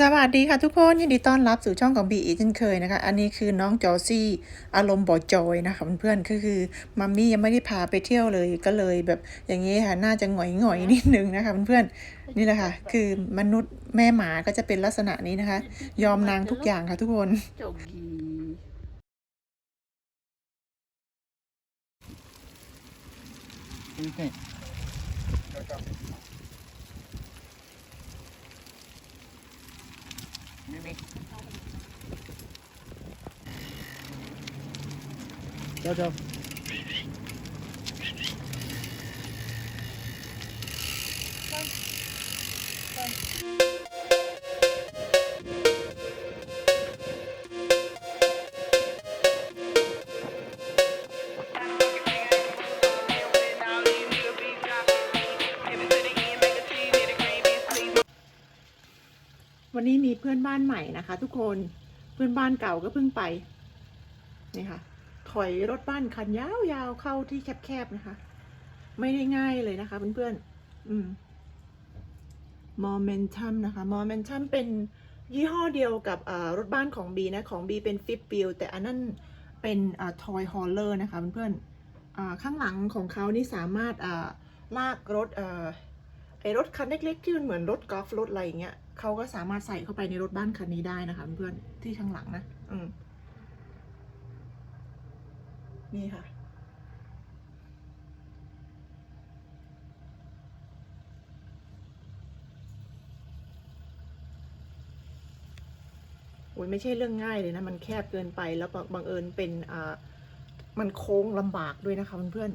สวัสดีค่ะทุกคนยินดีต้อนรับสู่ช่องของบีอีกเช่นเคยนะคะ อันนี้คือน้องจอซี่อารมณ์บอจอยนะคะเพื่อนๆก็คือมัมมี่ยังไม่ได้พาไปเที่ยวเลยก็เลยแบบอย่างนี้ค่ะน่าจะหงอยหงอยนิดนึงนะคะเพื่อนๆนี่แหละค่ะ คือมนุษย์แม่หมาก็จะเป็นลักษณะนี้นะคะ ยอมนางทุกอย่างค่ะทุกคน저 자자วันนี้มีเพื่อนบ้านใหม่นะคะ ทุกคนเพื่อนบ้านเก่าก็เพิ่งไปนี่ค่ะ ถอยรถบ้านคันยาวๆเข้าที่แคบๆนะคะ ไม่ได้ง่ายเลยนะคะเพื่อนๆอืม Momentum นะคะ Momentum เป็นยี่ห้อเดียวกับรถบ้านของ B นะ ของ B เป็น Fifth Wheel แต่อันนั้นเป็นอ่า Toy Hauler นะคะเพื่อนๆข้างหลังของเขานี่สามารถลากรถไอรถคันเล็กๆ ที่มันเหมือนรถกอล์ฟรถอะไรอย่างเงี้ยเขาก็สามารถใส่เข้าไปในรถบ้านคันนี้ได้นะคะเพื่อนๆที่ข้างหลังนะ อืม นี่ค่ะ โอ้ยไม่ใช่เรื่องง่ายเลยนะ มันแคบเกินไปแล้วบังบังเอิญเป็นอ่ามันโค้งลำบากด้วยนะคะเพื่อน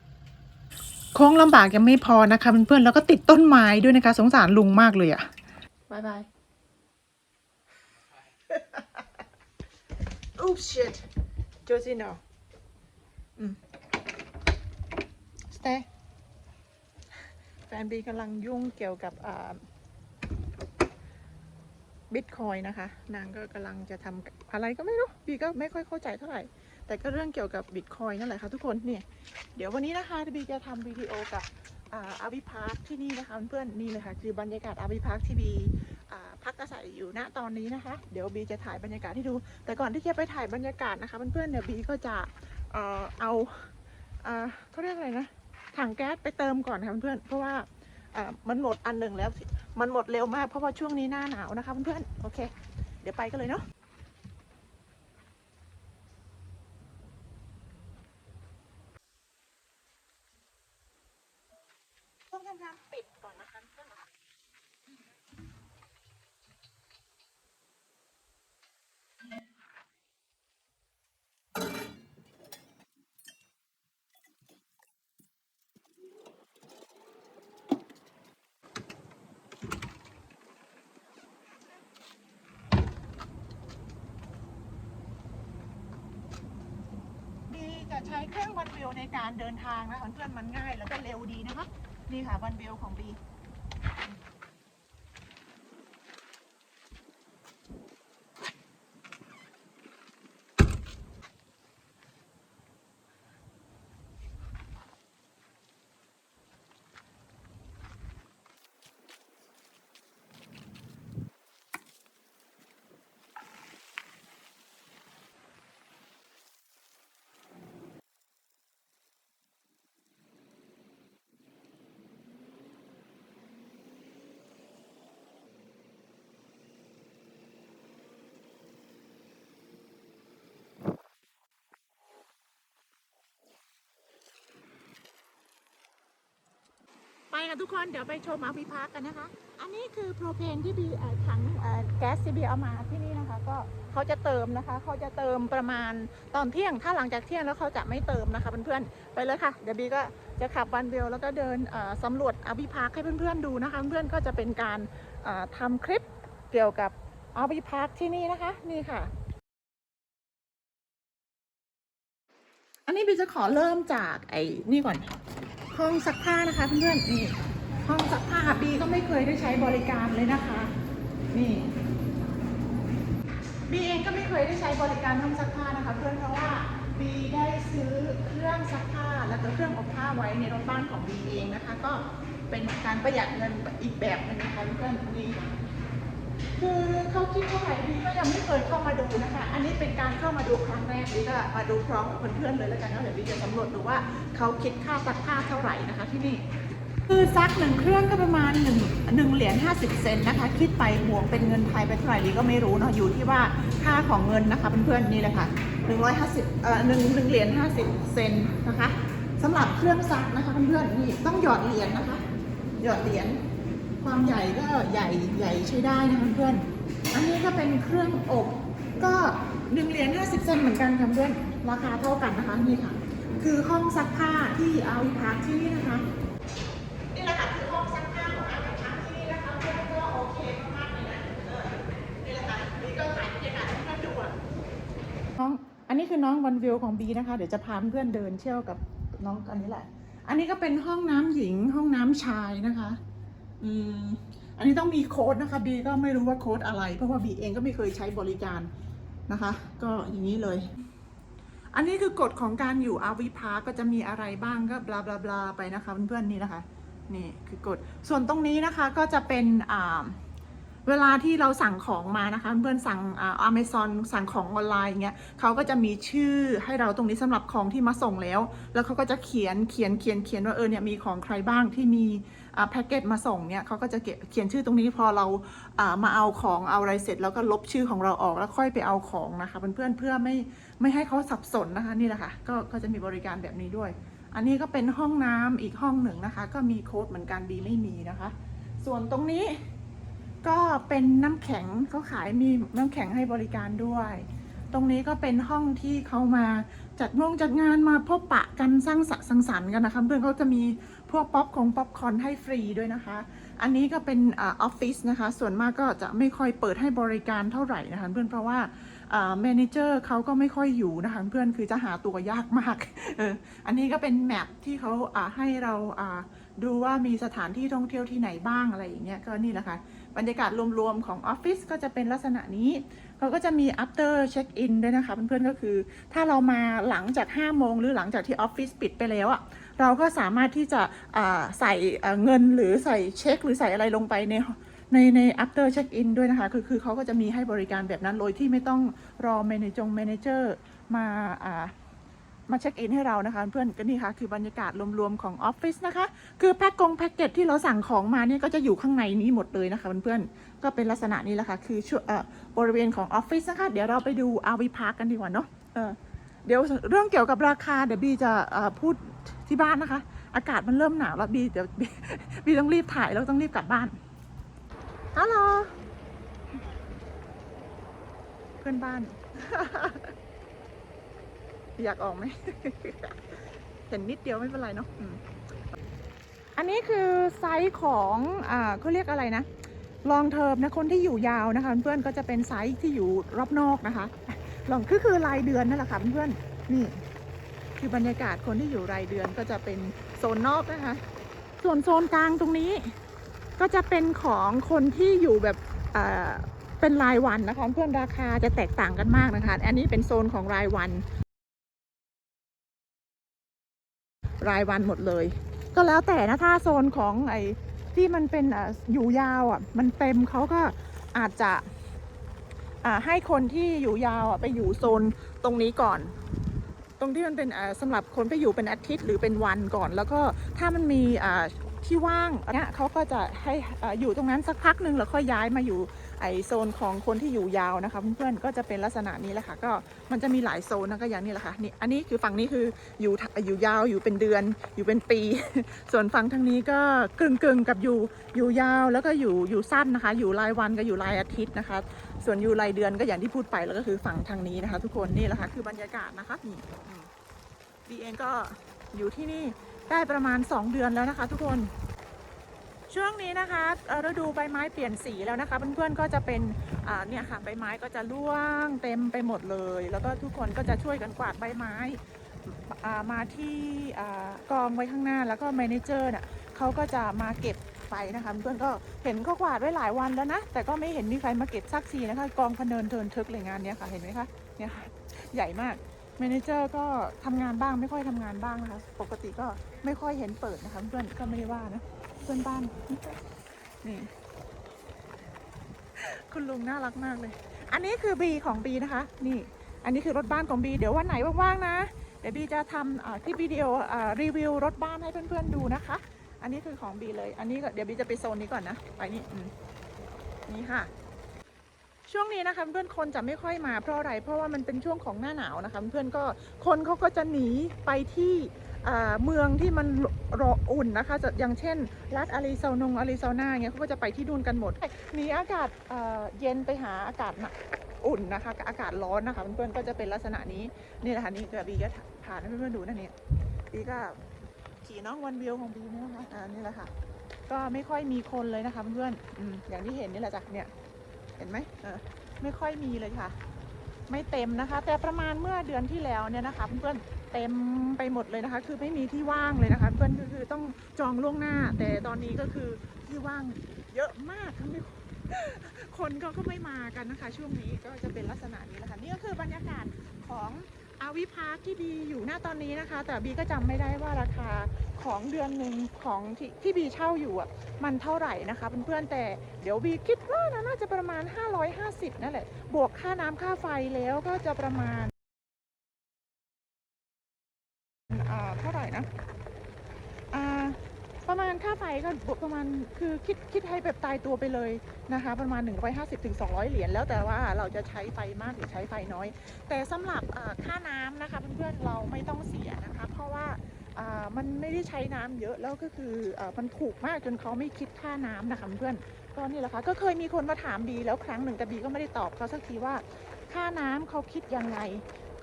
ๆโค้งลำบากยังไม่พอนะคะเพื่อนๆแล้วก็ติดต้นไม้ด้วยนะคะ สงสารลุงมากเลยอะบายบาย Oops shit Josie no อืม stay แฟนบีกำลังยุ่งเกี่ยวกับอ่าบิตคอยนะคะ นางก็กำลังจะทำอะไรก็ไม่รู้ บีก็ไม่ค่อยเข้าใจเท่าไหร่ แต่ก็เรื่องเกี่ยวกับบิตคอยนั่นแหละค่ะทุกคน เนี่ย เดี๋ยววันนี้นะคะบีจะทำวิดีโอกับอาอาวิพาร์คที่นี่นะคะเพื่อนนี่เลยค่ะคือบรรยากาศอาวิพาร์คที่บี พักอาศัยอยู่ณตอนนี้นะคะ เดี๋ยวบีจะถ่ายบรรยากาศให้ดู แต่ก่อนที่จะไปถ่ายบรรยากาศนะคะเพื่อนๆเดี๋ยวบีก็จะเอ่อเอาอ่าเขาเรียกอะไรนะถังแก๊สไปเติมก่อนค่ะเพื่อนๆเพราะว่าอ่ามันหมดอันหนึ่งแล้วมันหมดเร็วมากเพราะว่าช่วงนี้หน้าหนาวนะคะเพื่อนๆโอเค เดี๋ยวไปกันเลยเนาะต้องทำการปิดก่อนนะคะเพื่อน ใช้เครื่องวันวิวในการเดินทางนะเพื่อนๆมันง่ายแล้วก็เร็วดีนะคะนี่ค่ะวันวิวของบี กันทุกคนเดี๋ยวไปชมอาวิพาร์กันนะคะ อันนี้คือโปรเพนที่บีถังแก๊สที่บีเอามาที่นี่นะคะ ก็เขาจะเติมนะคะเขาจะเติมประมาณตอนเที่ยงถ้าหลังจากเที่ยงแล้วเขาจะไม่เติมนะคะเพื่อนๆไปเลยค่ะเดี๋ยวบีก็จะขับวันเบลแล้วก็เดินสำรวจอาวิพาร์คให้เพื่อนๆดูนะคะ เพื่อนๆก็จะเป็นการเอ่อทำคลิปเกี่ยวกับอาวิพาร์คที่นี่นะคะนี่ค่ะอันนี้บีจะขอเริ่มจากไอ้นี่ก่อน ห้องซักผ้านะคะเพื่อนๆนี่ห้องซักผ้าบีก็ไม่เคยได้ใช้บริการเลยนะคะ นี่บีเองก็ไม่เคยได้ใช้บริการห้องซักผ้านะคะ เพื่อนเพราะว่าบีได้ซื้อเครื่องซักผ้าแล้วก็เครื่องอบผ้าไว้ในรถบ้านของบีเองนะคะ ก็เป็นการประหยัดเงินอีกแบบหนึงนะคะเพื่อนๆนี่ คือเขาคิดเท่าไหร่ดีก็ยังไม่เคยเข้ามาดูนะคะ อันนี้เป็นการเข้ามาดูครั้งแรกดีก็มาดูพร้อมกับเพื่อนๆเลยแล้วกันเนาะเดี๋ยวดีจะสำรวจดูว่าเขาคิดค่าซักผ้าเท่าไหร่นะคะที่นี่คือซักหนึ่งเครื่องก็ประมาณ1 1เหรียญ50 เซนนะคะ คิดไปบวกเป็นเงินไทยเป็นเท่าไหร่ดีก็ไม่รู้เนาะอยู่ที่ว่าค่าของเงินนะคะเพื่อนๆนี่เลยค่ะ150เอ่อหนึ่งหนึ่งเหรียญ50 เซนนะคะสำหรับเครื่องซักนะคะเพื่อนๆนี่ต้องหยอดเหรียญนะคะ หยอดเหรียญ ความใหญ่ก็ใหญ่ใหญ่ใช้ได้นะคะเพื่อน อันนี้ก็เป็นเครื่องอบ ก็1เหรียญ50เซนเหมือนกันค่ะเพื่อน ราคาเท่ากันนะคะนี่ค่ะ คือห้องซักผ้าที่เอาวิพาร์ที่นี่นะคะนี่แหละค่ะคือห้องซักผ้าของอาคารที่นี่นะคะเพื่อนก็โอเคมากๆเลยนะเออนี่แหละค่ะนี่ก็ถ่ายบรรยากาศให้ดูอะน้องอันนี้คือน้องวันวิวของบีนะคะ เดี๋ยวจะพาเพื่อนเดินเที่ยวกับน้องอันนี้แหละ อันนี้ก็เป็นห้องน้ำหญิงห้องน้ำชายนะคะ อืมอันนี้ต้องมีโค้ดนะคะบีก็ไม่รู้ว่าโค้ดอะไร เพราะว่าบีเองก็ไม่เคยใช้บริการนะคะ ก็อย่างนี้เลย อันนี้คือกฎของการอยู่อาวิพาก็จะมีอะไรบ้างก็บลาบลาบลาไปนะคะเพื่อนๆนี่นะคะนี่คือกฎส่วนตรงนี้นะคะก็จะเป็นอ่าเวลาที่เราสั่งของมานะคะ เพื่อนๆสั่งอ่าอเมซอนสั่งของออนไลน์เงี้ยเขาก็จะมีชื่อให้เราตรงนี้สำหรับของที่มาส่งแล้ว แล้วเขาก็จะเขียนเขียนเขียนเขียนว่าเออเนี่ยมีของใครบ้างที่มี แพ็กเกจมาส่งเนี่ยเขาก็จะเขียนชื่อตรงนี้พอเราอ่ามาเอาของเอาอะไรเสร็จแล้วก็ลบชื่อของเราออกแล้วค่อยไปเอาของนะคะเพื่อนๆเพื่อไม่ไม่ให้เขาสับสนนะคะนี่แหละค่ะก็ก็จะมีบริการแบบนี้ด้วย อันนี้ก็เป็นห้องน้ำอีกห้องหนึ่งนะคะ ก็มีโค้ดเหมือนกันบีไม่มีนะคะ ส่วนตรงนี้ก็เป็นน้ำแข็งเขาขายมีน้ำแข็งให้บริการด้วย ตรงนี้ก็เป็นห้องที่เขามาจัดงงจัดงานมาพบปะกันสร้างสรรค์สังสรรค์กันนะคะเพื่อนเขาจะมี พวกป๊อปของป๊อปคอนให้ฟรีด้วยนะคะ อันนี้ก็เป็นออฟฟิศนะคะ ส่วนมากก็จะไม่ค่อยเปิดให้บริการเท่าไหร่นะคะเพื่อนเพราะว่าแมเนเจอร์เขาก็ไม่ค่อยอยู่นะคะเพื่อนคือจะหาตัวยากมากเอออันนี้ก็เป็นแมปที่เขาให้เราดูว่ามีสถานที่ท่องเที่ยวที่ไหนบ้างอะไรอย่างเงี้ยก็นี่แหละค่ะบรรยากาศรวมๆของออฟฟิศก็จะเป็นลักษณะนี้เขาก็จะมี after check in ด้วยนะคะเพื่อนๆก็คือ ถ้าเรามาหลังจาก5โมงหรือหลังจากที่ออฟฟิศปิดไปแล้วอะ เราก็สามารถที่จะใส่เงินหรือใส่เช็ค หรือใส่อะไรลงไปในในใน after check in ด้วยนะคะ คือคือเขาก็จะมีให้บริการแบบนั้นโดยที่ไม่ต้องรอ m ม n จง manager มาอ่ามาเช็คอินให้เรานะคะเพื่อนก็นี่ค่ะคือบรรยากาศรวมๆของออฟฟิศนะคะ คือแพ็กกงแพ็กเกจที่เราสั่งของมาเนี่ยก็จะอยู่ข้างในนี้หมดเลยนะคะเพื่อนๆก็เป็นลักษณะนี้แหละค่ะ คือช่วเออบริเวณของออฟฟิศนะคะ เดี๋ยวเราไปดูอาวีพาร์กันดีกว่าเนาะเเดี๋ยวเรื่องเกี่ยวกับราคาเดี๋ยวบีจะพูด ที่บ้านนะคะ อากาศมันเริ่มหนาวแล้วบีเดี๋ยวบีบีต้องรีบถ่ายแล้วต้องรีบกลับบ้านฮัลโหลเพื่อนบ้าน อยากออกไหมเห็นนิดเดียวไม่เป็นไรเนาะอันนี้คือไซส์ของอ่าเขาเรียกอะไรนะลองเทอมนะคนที่อยู่ยาวนะคะ เพื่อนก็จะเป็นไซส์ที่อยู่รอบนอกนะคะลองคือคือรายเดือนนั่นแหละค่ะเพื่อนนี่ คือบรรยากาศคนที่อยู่รายเดือนก็จะเป็นโซนนอกนะคะ ส่วนโซนกลางตรงนี้ ก็จะเป็นของคนที่อยู่แบบเเป็นรายวันนะคะ เพื่อนราคาจะแตกต่างกันมากนะคะ อันนี้เป็นโซนของรายวัน รายวันหมดเลย ก็แล้วแต่นะถ้าโซนของไอ้ที่มันเป็นออยู่ยาวอะมันเต็มเขาก็อาจจะให้คนที่อยู่ยาวอะไปอยู่โซนตรงนี้ก่อน ตรงที่มันเป็นอ่าสำหรับคนไปอยู่เป็นอาทิตย์หรือเป็นวันก่อน แล้วก็ถ้ามันมีที่ว่างเนี่ยเขาก็จะให้อยู่ตรงนั้นสักพักหนึ่งแล้วค่อยย้ายมาอยู่ไอโซนของคนที่อยู่ยาวนะคะเพื่อนๆก็จะเป็นลักษณะนี้แหละค่ะ ก็มันจะมีหลายโซนนะก็อย่างนี้แหละค่ะนี่อันนี้คือฝั่งนี้คืออยู่อยู่ยาวอยู่เป็นเดือน อยู่เป็นปี ส่วนฝั่งทางนี้ก็กึ่งกึ่งๆกับอยู่อยู่ยาวแล้วก็อยู่อยู่สั้นนะคะ อยู่รายวันก็อยู่รายอาทิตย์นะคะ ส่วนอยู่รายเดือนก็อย่างที่พูดไปแล้วก็คือฝั่งทางนี้นะคะ ทุกคนนี่แหละค่ะคือบรรยากาศนะคะนี่อืมบีเองก็อยู่ที่นี่ได้ประมาณ 2 เดือนแล้วนะคะ ทุกคน ช่วงนี้นะคะฤดูใบไม้เปลี่ยนสีแล้วนะคะเพื่อนๆก็จะเป็นเนี่ยค่ะใบไม้ก็จะร่วงเต็มไปหมดเลย แล้วก็ทุกคนก็จะช่วยกันกวาดใบไม้มาที่กองไว้ข้างหน้าแล้วก็แมเนเจอร์น่ะเขาก็จะมาเก็บ ไปนะคะเพื่อนก็เห็นเขากวาดไว้หลายวันแล้วนะ แต่ก็ไม่เห็นมีใครมาเก็บสักทีนะคะ กองพเนินเทินทึกเลยงานนี้ค่ะเห็นไหมคะเนี่ยค่ะใหญ่มากแมนเจอร์ก็ทำงานบ้างไม่ค่อยทำงานบ้างนะคะ ปกติก็ไม่ค่อยเห็นเปิดนะคะเพื่อนก็ไม่ได้ว่านะเพื่อนบ้านนี่คุณลุงน่ารักมากเลย อันนี้คือบีของบีนะคะ นี่ อันนี้คือรถบ้านของบีเดี๋ยววันไหนว่างๆนะ เดี๋ยวบีจะทำอ่าที่วิดีโออรีวิวรถบ้านให้เพื่อนๆดูนะคะ อันนี้คือของบีเลย อันนี้ก็เดี๋ยวบีจะไปโซนนี้ก่อนนะ ไปนี่นี่ค่ะ ช่วงนี้นะคะเพื่อนคนจะไม่ค่อยมาเพราะอะไร เพราะว่ามันเป็นช่วงของหน้าหนาวนะคะ เพื่อนก็คนเขาก็จะหนีไปที่เมืองที่มันรออุ่นนะคะจะอย่างเช่น รัฐอาริโซนงอาริโซนาเงี้ยเขาก็จะไปที่นู่นกันหมด หนีอากาศเย็นไปหาอากาศอุ่นนะคะกับอากาศร้อนนะคะ เพื่อนๆก็จะเป็นลักษณะนี้ นี่แหละค่ะนี่เก็บีก็ผ่านให้เพื่อนๆดูนะเนี่ยบีก็ ขี่น้องวันวิวของบีนี่นะคะอ่านี่แหละค่ะ ก็ไม่ค่อยมีคนเลยนะคะเพื่อนอืมอย่างที่เห็นนี่แหละจ้ะเนี่ย เห็นไหมเออไม่ค่อยมีเลยค่ะ ไม่เต็มนะคะ แต่ประมาณเมื่อเดือนที่แล้วเนี่ยนะคะ เพื่อนเต็มไปหมดเลยนะคะ คือไม่มีที่ว่างเลยนะคะ เพื่อนก็คือต้องจองล่วงหน้า แต่ตอนนี้ก็คือที่ว่างเยอะมากทั้งไม่คนก็ก็ไม่มากันนะคะ ช่วงนี้ก็จะเป็นลักษณะนี้แหละค่ะนี่ก็คือบรรยากาศของ อาวิพาร์คที่บีอยู่หน้าตอนนี้นะคะ แต่บีก็จำไม่ได้ว่าราคาของเดือนหนึ่งของที่ที่บีเช่าอยู่อะมันเท่าไหร่นะคะเพื่อนๆแต่เดี๋ยวบีคิดว่านะน่าจะประมาณ 550 นั่นแหละ บวกค่าน้ำค่าไฟแล้วก็จะประมาณ อ่า เท่าไหร่นะ อ่า ประมาณค่าไฟก็ประมาณคือคิดคิดให้แบบตายตัวไปเลยนะคะ ประมาณ 150ถึง200 เหรียญแล้วแต่ว่าเราจะใช้ไฟมากหรือใช้ไฟน้อย แต่สำหรับค่าน้ำนะคะเพื่อนๆเราไม่ต้องเสียนะคะ เพราะว่ามันไม่ได้ใช้น้ำเยอะแล้วก็คืออมันถูกมากจนเขาไม่คิดค่าน้ำนะคะเพื่อนก็นี่แหละค่ะก็เคยมีคนมาถามบีแล้วครั้งหนึ่งแต่บีก็ไม่ได้ตอบเขาสักทีว่าค่าน้ำเขาคิดยังไง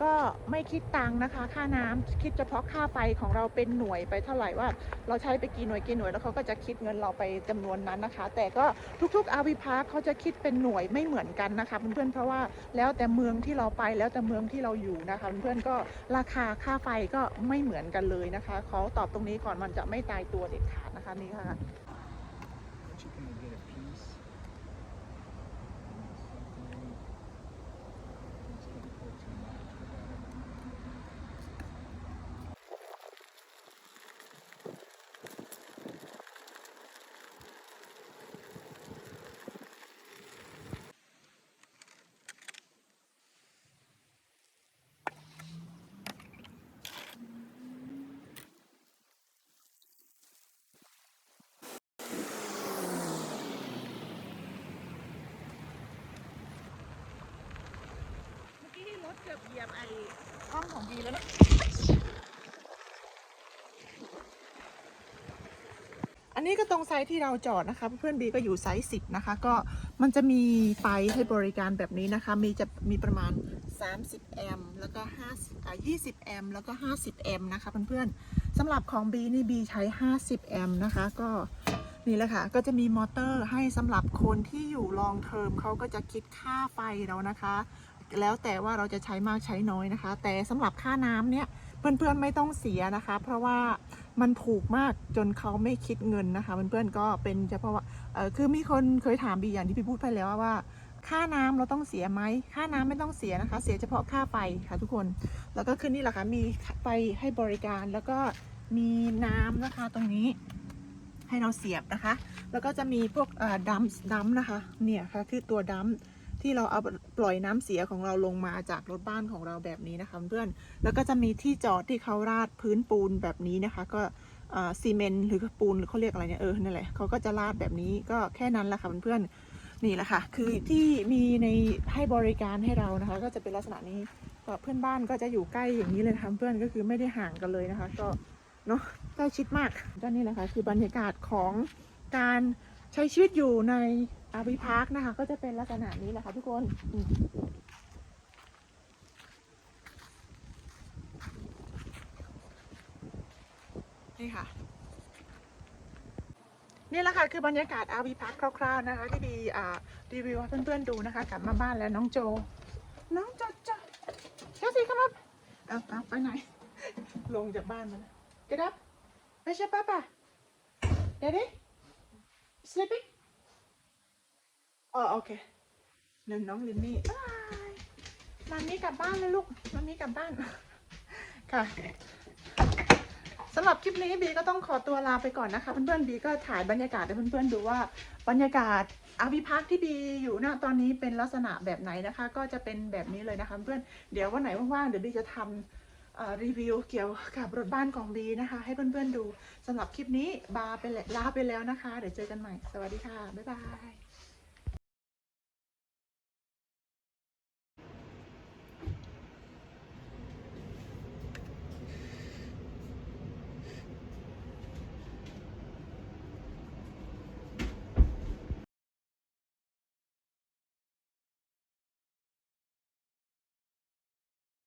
ก็ไม่คิดตังค์นะคะ ค่าน้ำคิดเฉพาะค่าไฟของเราเป็นหน่วยไปเท่าไหร่ว่า เราใช้ไปกี่หน่วยกี่หน่วยแล้วเขาก็จะคิดเงินเราไปจำนวนนั้นนะคะ แต่ก็ทุกๆอาวิพาร์คเขาจะคิดเป็นหน่วยไม่เหมือนกันนะคะเพื่อนๆเพราะว่าแล้วแต่เมืองที่เราไปแล้วแต่เมืองที่เราอยู่นะคะเพื่อนๆก็ราคาค่าไฟก็ไม่เหมือนกันเลยนะคะเขอตอบตรงนี้ก่อนมันจะไม่ตายตัวเด็ดขาดนะคะนี่ค่ะ กือบเหยียบไอ้ห้องของบีแล้วนะอันนี้ก็ตรงไซส์ที่เราจอดนะคะ เพื่อนบีก็อยู่ไซส์10นะคะ ก็มันจะมีไฟให้บริการแบบนี้นะคะ มีจะมีประมาณ 30 แอมป์แล้วก็5อ่า20 แอมป์แล้วก็ 50 แอมป์นะคะเพื่อนๆสำหรับของบีนี่บีใช้ 50 แอมป์นะคะ ก็นี่แหละค่ะ ก็จะมีมอเตอร์ให้สำหรับคนที่อยู่ลองเทอมเขาก็จะคิดค่าไฟเรานะคะ แล้วแต่ว่าเราจะใช้มากใช้น้อยนะคะ แต่สำหรับค่าน้ำเนี่ยเพื่อนๆไม่ต้องเสียนะคะ เพราะว่ามันถูกมากจนเขาไม่คิดเงินนะคะเพื่อนๆก็เป็นเฉพาะว่าคือมีคนเคยถามบีอย่างที่พี่พูดไปแล้วว่าค่าน้ำเราต้องเสียไหม ค่าน้ำไม่ต้องเสียนะคะ เสียเฉพาะค่าไฟค่ะทุกคน แล้วก็คือนี่แหละค่ะ มีไฟให้บริการ แล้วก็มีน้ำนะคะตรงนี้ให้เราเสียบนะคะ แล้วก็จะมีพวกดัมดัมนะคะ เนี่ยค่ะ คือตัวดัม ที่เราเอาปล่อยน้ำเสียของเราลงมาจากรถบ้านของเราแบบนี้นะคะเพื่อนแล้วก็จะมีที่จอดที่เขาราดพื้นปูนแบบนี้นะคะ ก็ซีเมนต์หรือปูนหรือเขาเรียกอะไรเนี่ยเออนั่นแหละเขาก็จะราดแบบนี้ก็แค่นั้นแหละค่ะเพื่อนๆนี่แหละค่ะ คือที่มีในให้บริการให้เรานะคะ ก็จะเป็นลักษณะนี้ก็เพื่อนบ้านก็จะอยู่ใกล้อย่างนี้เลยนะคะเพื่อนก็คือไม่ได้ห่างกันเลยนะคะ ก็เนาะใกล้ชิดมากก็นี่แหละค่ะคือบรรยากาศของการ ใช้ชีวิตอยู่ในอาวิพาร์คนะคะ ก็จะเป็นลักษณะนี้แหละค่ะทุกคนนี่ค่ะ นี่แหละค่ะคือบรรยากาศอาวีพักคร่าวๆนะคะ ที่ดีรีวิวให้เพื่อนๆดูนะคะ กลับมาบ้านแล้วน้องโจ น้องโจโจเชลซีครับเอาเอาไปไหน ลงจากบ้านมาแล้ว Get up ไม่ใช่ป้าป่ะ Daddy sleeping อ๋อโอเคเดี๋ยวน้องลินนี่บายมามีกลับบ้านเลยลูกมามีกลับบ้าน ค่ะสำหรับคลิปนี้บีก็ต้องขอตัวลาไปก่อนนะคะเพื่อนๆบีก็ถ่ายบรรยากาศให้เพื่อนๆดูว่าบรรยากาศอาวิพักที่บีอยู่ณตอนนี้เป็นลักษณะแบบไหนนะคะ ก็จะเป็นแบบนี้เลยนะคะ เพื่อนเดี๋ยววันไหนว่างๆเดี๋ยวบีจะทำเอ่อ รีวิวเกี่ยวกับรถบ้านของดีนะคะ ให้เพื่อนๆดูสำหรับคลิปนี้บาไปลาไปแล้วนะคะ เดี๋ยวเจอกันใหม่ สวัสดีค่ะ บ๊ายบาย